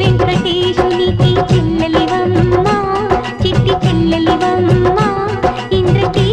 వెంకటేశునికి చెల్లెలివమ్మ చిట్టి చెల్లెలివమ్మ ఇంద్రకీ